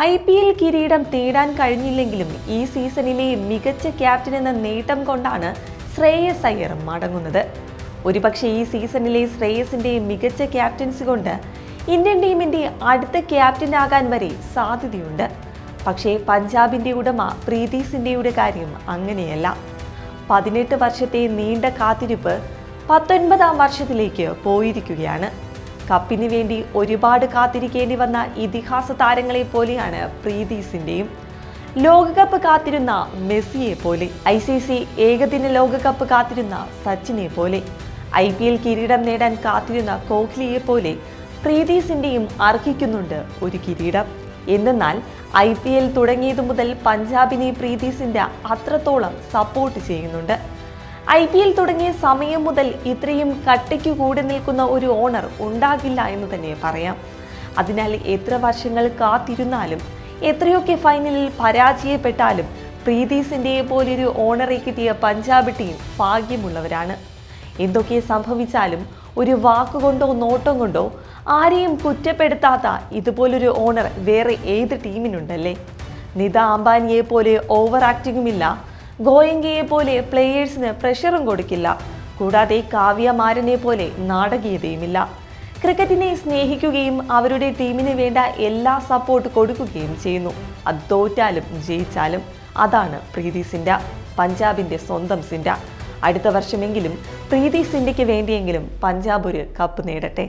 I P L കിരീടം തേടാൻ കഴിഞ്ഞില്ലെങ്കിലും ഈ സീസണിലെ മികച്ച ക്യാപ്റ്റൻ എന്ന നേട്ടം കൊണ്ടാണ് ശ്രേയസ് അയ്യർ മടങ്ങുന്നത്. ഒരുപക്ഷെ ഈ സീസണിലെ ശ്രേയസിന്റെ മികച്ച ക്യാപ്റ്റൻസി കൊണ്ട് ഇന്ത്യൻ ടീമിന്റെ അടുത്ത ക്യാപ്റ്റൻ ആകാൻ വരെ സാധ്യതയുണ്ട്. പക്ഷേ പഞ്ചാബിന്റെ ഉടമ പ്രീതി സിന്ധ്യയുടെ കാര്യം അങ്ങനെയല്ല. പതിനെട്ട് വർഷത്തെ നീണ്ട കാത്തിരിപ്പ് പത്തൊൻപതാം വർഷത്തിലേക്ക് പോയിരിക്കുകയാണ്. കപ്പിന് വേണ്ടി ഒരുപാട് കാത്തിരിക്കേണ്ടി വന്ന ഇതിഹാസ താരങ്ങളെ പോലെയാണ് പ്രീതി സിന്റെയും ലോകകപ്പ് കാത്തിരുന്ന മെസ്സിയെ പോലെ ഐ സി സി ഏകദിന ലോകകപ്പ് കാത്തിരുന്ന സച്ചിനെ പോലെ ഐ പി എൽ കിരീടം നേടാൻ കാത്തിരുന്ന കോഹ്ലിയെ പോലെ പ്രീതി സിന്റെയും അർഹിക്കുന്നുണ്ട് ഒരു കിരീടം. എന്തെന്നാൽ ഐ പി എൽ തുടങ്ങിയതു മുതൽ പഞ്ചാബിനെ പ്രീതി സിന്ധ്യ അത്രത്തോളം സപ്പോർട്ട് ചെയ്യുന്നുണ്ട്. ഐ പി എൽ തുടങ്ങിയ സമയം മുതൽ ഇത്രയും കട്ടയ്ക്ക് കൂടി നിൽക്കുന്ന ഒരു ഓണർ ഉണ്ടാകില്ല എന്ന് തന്നെ പറയാം. അതിനാൽ എത്ര വർഷങ്ങൾ കാത്തിരുന്നാലും എത്രയൊക്കെ ഫൈനലിൽ പരാജയപ്പെട്ടാലും പ്രീതി സിന്ധ്യയെ പോലൊരു ഓണറെ കിട്ടിയ പഞ്ചാബ് ടീം ഭാഗ്യമുള്ളവരാണ്. എന്തൊക്കെ സംഭവിച്ചാലും ഒരു വാക്കുകൊണ്ടോ നോട്ടം കൊണ്ടോ ആരെയും കുറ്റപ്പെടുത്താത്ത ഇതുപോലൊരു ഓണർ വേറെ ഏത് ടീമിനുണ്ടല്ലേ? നിത അംബാനിയെ പോലെ ഓവർ ആക്ടിങ്ങുമില്ല ഗോയങ്കയെ പോലെ പ്ലേയേഴ്സിന് പ്രഷറും കൊടുക്കില്ല. കൂടാതെ കാവ്യ മാരനെ പോലെ നാടകീയതയുമില്ല. ക്രിക്കറ്റിനെ സ്നേഹിക്കുകയും അവരുടെ ടീമിന് വേണ്ട എല്ലാ സപ്പോർട്ട് കൊടുക്കുകയും ചെയ്യുന്നു. അത് തോറ്റാലും ജയിച്ചാലും അതാണ് പ്രീതി സിൻഡ പഞ്ചാബിന്റെ സ്വന്തം സിൻഡ. അടുത്ത വർഷമെങ്കിലും പ്രീതി സിൻഡയ്ക്ക് വേണ്ടിയെങ്കിലും പഞ്ചാബ് ഒരു കപ്പ് നേടട്ടെ.